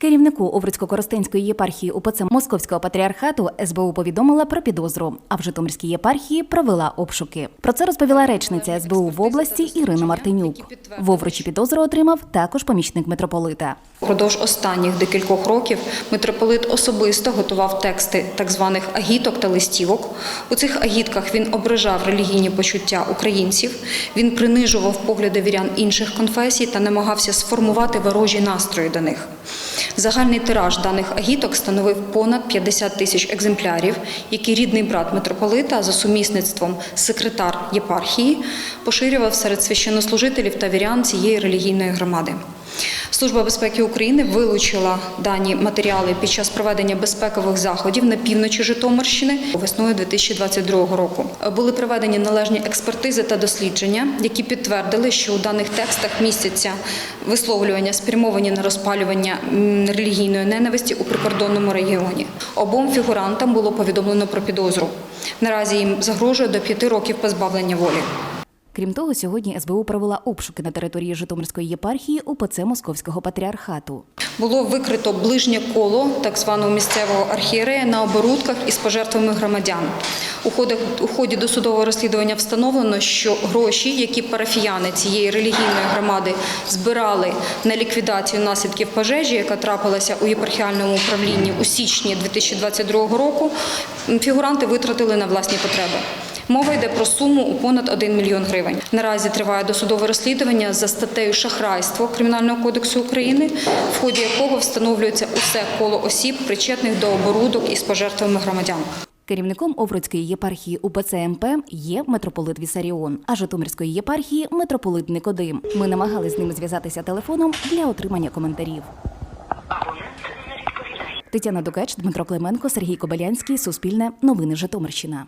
Керівнику Овруцько-Коростенської єпархії УПЦ Московського патріархату СБУ повідомила про підозру, а в Житомирській єпархії провела обшуки. Про це розповіла речниця СБУ в області Ірина Мартинюк. В Овручі підозру отримав також помічник митрополита. Продовж останніх декількох років митрополит особисто готував тексти так званих агіток та листівок. У цих агітках він ображав релігійні почуття українців, він принижував погляди вірян інших конфесій та намагався сформувати ворожі настрої до них. Загальний тираж даних агіток становив понад 50 тисяч екземплярів, які рідний брат митрополита за сумісництвом секретар єпархії поширював серед священнослужителів та вірян цієї релігійної громади. Служба безпеки України вилучила дані матеріали під час проведення безпекових заходів на півночі Житомирщини весною 2022 року. Були проведені належні експертизи та дослідження, які підтвердили, що у даних текстах містяться висловлювання, спрямовані на розпалювання релігійної ненависті у прикордонному регіоні. Обом фігурантам було повідомлено про підозру. Наразі їм загрожує до п'яти років позбавлення волі. Крім того, сьогодні СБУ провела обшуки на території Житомирської єпархії УПЦ Московського патріархату. Було викрито ближнє коло так званого місцевого архієрея на оборудках із пожертвами громадян. У ході, досудового розслідування встановлено, що гроші, які парафіяни цієї релігійної громади збирали на ліквідацію наслідків пожежі, яка трапилася у єпархіальному управлінні у січні 2022 року, фігуранти витратили на власні потреби. Мова йде про суму у понад 1 мільйон гривень. Наразі триває досудове розслідування за статтею шахрайство Кримінального кодексу України, в ході якого встановлюється усе коло осіб, причетних до оборудок із пожертвами громадян. Керівником Овруцької єпархії УПЦ МП є митрополит Вісаріон, а Житомирської єпархії митрополит Никодим. Ми намагались з ними зв'язатися телефоном для отримання коментарів. Тетяна Дукач, Дмитро Клименко, Сергій Кобилянський, Суспільне, Новини Житомирщина.